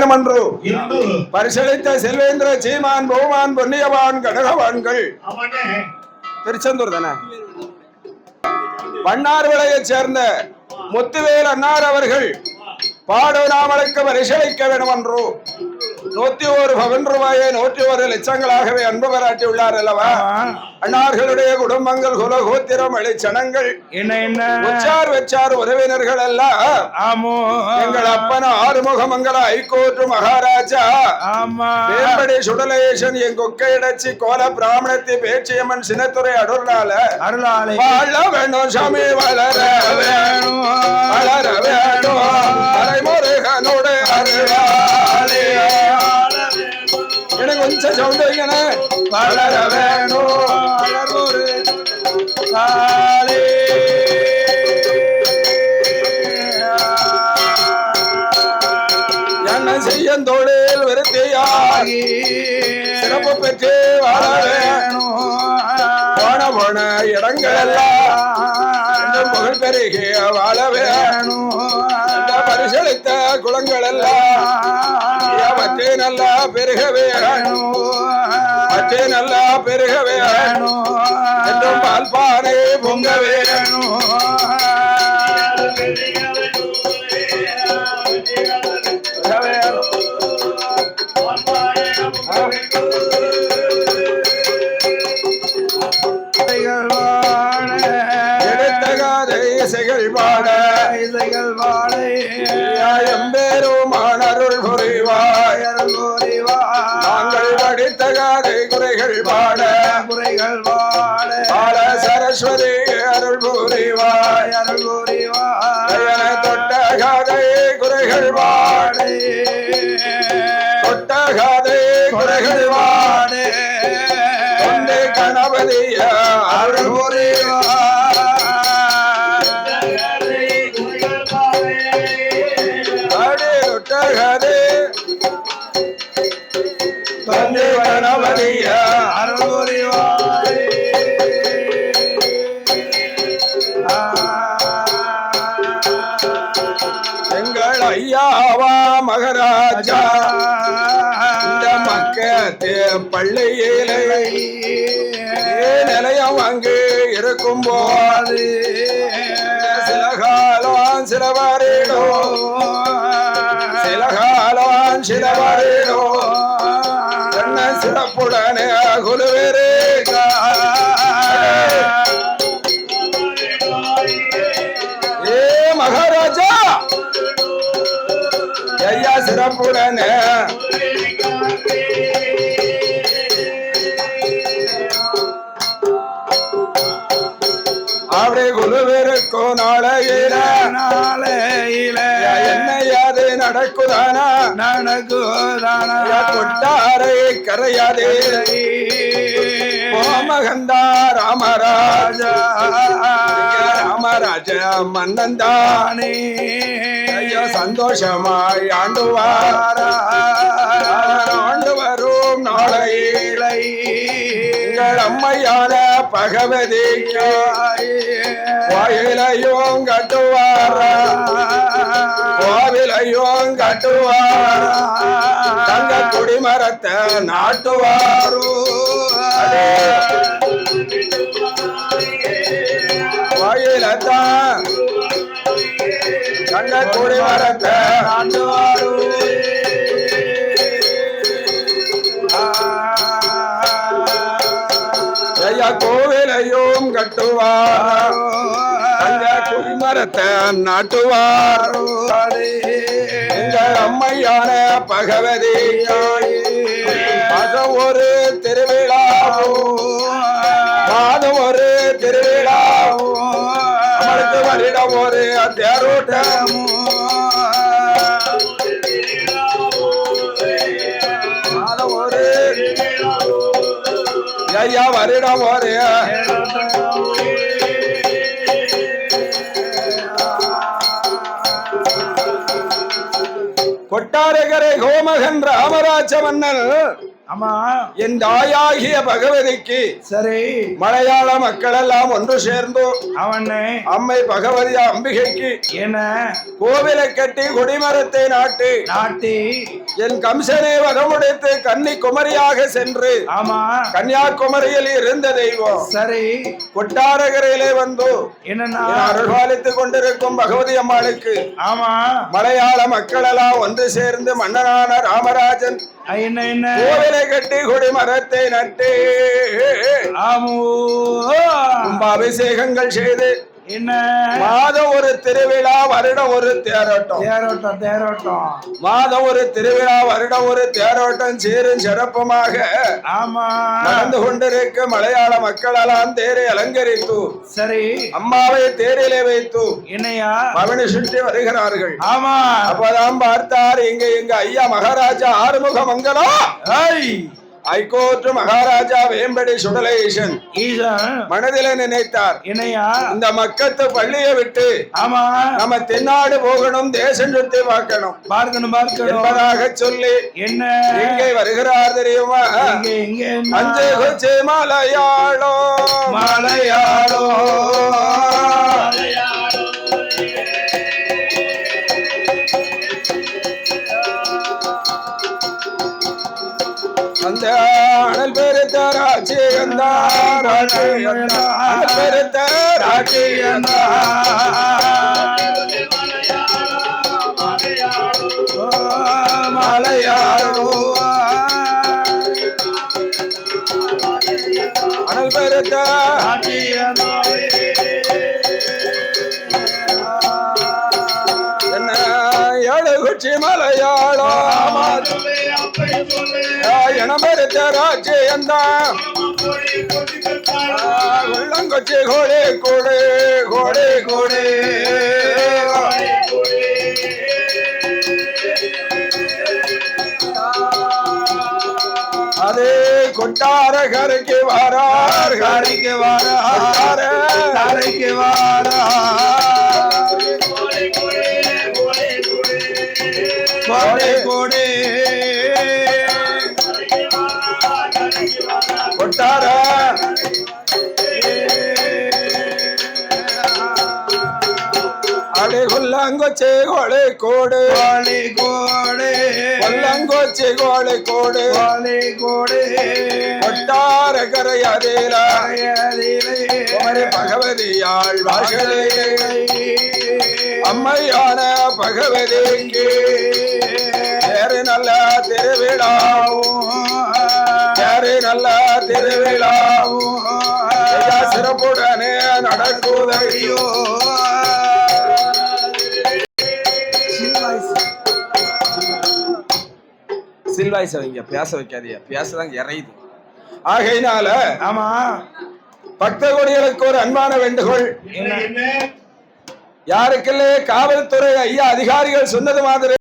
வேணுமென்று பரிசளித்த செல்வேந்திர சீமான் பௌமான் பொன்னியவான் கடகவான்கள் திருச்செந்தூர் தானே? விலையைச் சேர்ந்த முத்துவேல் அன்னார் அவர்கள் பாடு நாமலுக்கு பரிசளிக்க வேண்டுமென்று நூத்தி ஒரு பவன் ரூபாயை நூற்றி ஒரு லட்சங்களாகவே அன்பு பாராட்டி உள்ளார் அல்லவா அன்னார்களுடைய குடும்பங்கள் குலகோத்திரம் அழிச்சனங்கள் என்ன என்ன? உச்சார் வச்சார் உறவினர்கள் எல்லாம் ஆமோ. எங்கள் அப்பன் ஆறுமுகமங்கல ஐகோர்ட் மகாராஜா. ஆமா. வேம்படி சுடலேசன் என் கொக்கையடச்சி கோல பிராமணத்தி பேச்சியம்மன் சின்னத்துறை அருளால அருளாளை வாழ வேணும் சாமி வளர வேணும் வளர வேணும். மறைமுருகனோடு அருளாலே. எனக்கு கொஞ்சம் சவுண்டரிங்கண்ணே வளர வேணும். என்ன செய்யும் தொழில் விருத்தியாகி சிறப்பு பெற்று வாழ வேணும். போன போன இடங்கள் எல்லாம் புகழ் பெருகிய வாழ வேணும். பரிசளித்த குளங்கள் எல்லாம் நல்லா பெருகவே மற்றே நல்லா பெருகவே என்றும் பால் பானை பொங்கவே எடுத்த காதை இசைகள் பாட இசைகள் வாழை. நாங்கள் படித்த காதை குறைகள் பாட. குறைகள் வாழ பாட சரஸ்வதி அருள் புரிவாய். அருள் புரிவாய். தயன தொட்ட காதை குறைகள் பாட. தொட்ட காதை குறைகள் பாட. கணபதிய அருள் அடி ஐயாவா மகராஜா. இந்த மக்கத்து பள்ளியிலே நிலையம் அங்கு இருக்கும் போது சில காலம் சில சில காலம் சில என்ன சிறப்புடனே குழுவேரே சிறப்புடனே அப்படி குழுவிருக்கும் நாளையில. நாளையில. என்ன யாது நடக்குதானா? நடக்குதான? கொட்டாரை கரையாதே. மகந்தா ராமராஜா. ராமராஜ மன்னந்தானே. ஐயா சந்தோஷமாய் ஆண்டுவாரா. ஆண்டு வரும் நாளையிலை. எங்கள் அம்மையான பகவதிக்கு வாயிலையும் கட்டுவாரா. கோவிலையும் கட்டுவாரா. தங்க குடிமரத்தை நாட்டுவாரோ. வாயிலத்தான் தங்க குடிமரத்தை நாட்டுவாரு. ஐயா கோவிலையும் கட்டுவார். தங்க குடிமரத்தை நாட்டுவார். எங்கள் அம்மையான பகவதி. ஒரு திருவிழாவும். வருடம் ஒரு தேரோட்டமும் மாதம் ஐயா வருடம் ஒரு கொட்டாரகரை கோமகன் ராமராஜ மன்னன் ஆமா. என் தாயாகிய பகவதிக்கு சரி. மலையாள மக்கள் எல்லாம் ஒன்று சேர்ந்து. அவனே. அம்மை பகவதி அம்பிகைக்கு என்ன? கோவிலை கட்டி கொடிமரத்தை நாட்டி. நாட்டி. என் கம்சனை வதமுடைத்து கன்னி குமரியாக சென்று ஆமா. கன்னியாகுமரியில் இருந்த தெய்வம். சரி. கொட்டாரகரையிலே வந்து. என்னன்னா? என் அருள்பாலித்துக் கொண்டிருக்கும் பகவதி அம்மாளுக்கு ஆமா. மலையாள மக்களெல்லாம் ஒன்று சேர்ந்து மன்னனான ராமராஜன் என்ன என்ன கோவிலை கட்டி கொடிமரத்தை நட்டு ஆமோ. கும்பாபிஷேகங்கள் செய்து என்ன? மாதம் ஒரு திருவிழா வருடம் ஒரு தேரோட்டம். தேரோட்டம் தேரோட்டம். மாதம் ஒரு திருவிழா வருடம் ஒரு தேரோட்டம் சீரும் சிறப்புமாக ஆமா. நடந்து கொண்டிருக்க. மலையாள மக்களெல்லாம் தேரை அலங்கரித்து சரி. அம்மாவை தேரிலே வைத்து என்னையா? பவனி சுற்றி வருகிறார்கள். ஆமா. அப்பதான் பார்த்தார் இங்க எங்க ஐயா மகாராஜா ஆறுமுக மங்கலம் ஹைகோர்ட் மகாராஜா வேம்படி சுடலேசன். மனதில நினைத்தார். என்னையா? இந்த மக்கத்து பள்ளியை விட்டு ஆமா. நம்ம தென்னாடு போகணும் தேசம் சுத்தி பார்க்கணும். பார்க்கணும் பார்க்கணும். என்பதாக சொல்லி என்ன? எங்கே வருகிறார் தெரியுமா? அஞ்சு கொச்சி மலையாளோ. மலையாளோ. பெருத்த ராஜ்யந்தார் அனல் பெருத்த மலையாளோ அனல் பெருத்த என்ன குச்சி மலையாளோ இனம் பெருத்த ராஜ்யந்தான் உள்ளங்கொச்சி கோடி கோடி கோடி கோடி. அது கொட்டாரகருக்கு வரார். கரைக்கு வாரா கரைக்கு வாரா கோடை கோடை கொட்டார? அடி கொல்லங்கொச்சி கோழி கோடு. கோழி கோடை. கொல்லங்கொச்சி கோழி கோடு. கோழி கோடை. கொட்டாரகரை அதில குமரி பகவதியாள் வாசலே அம்மையான பகவதிக்கு பேரு நல்ல திருவிழாவும் பேரு நல்ல திருவிழாவும் சிறப்புடனே நடக்குதையோ சில்வாய்ஸ் வைங்க பேச வைக்காதீங்க பேசதான் இறையுது. ஆகையினால ஆமா. பக்த கொடிகளுக்கு ஒரு அன்பான வேண்டுகோள். யாருக்கெல்லாம் காவல்துறை ஐயா அதிகாரிகள் சொன்னது மாதிரி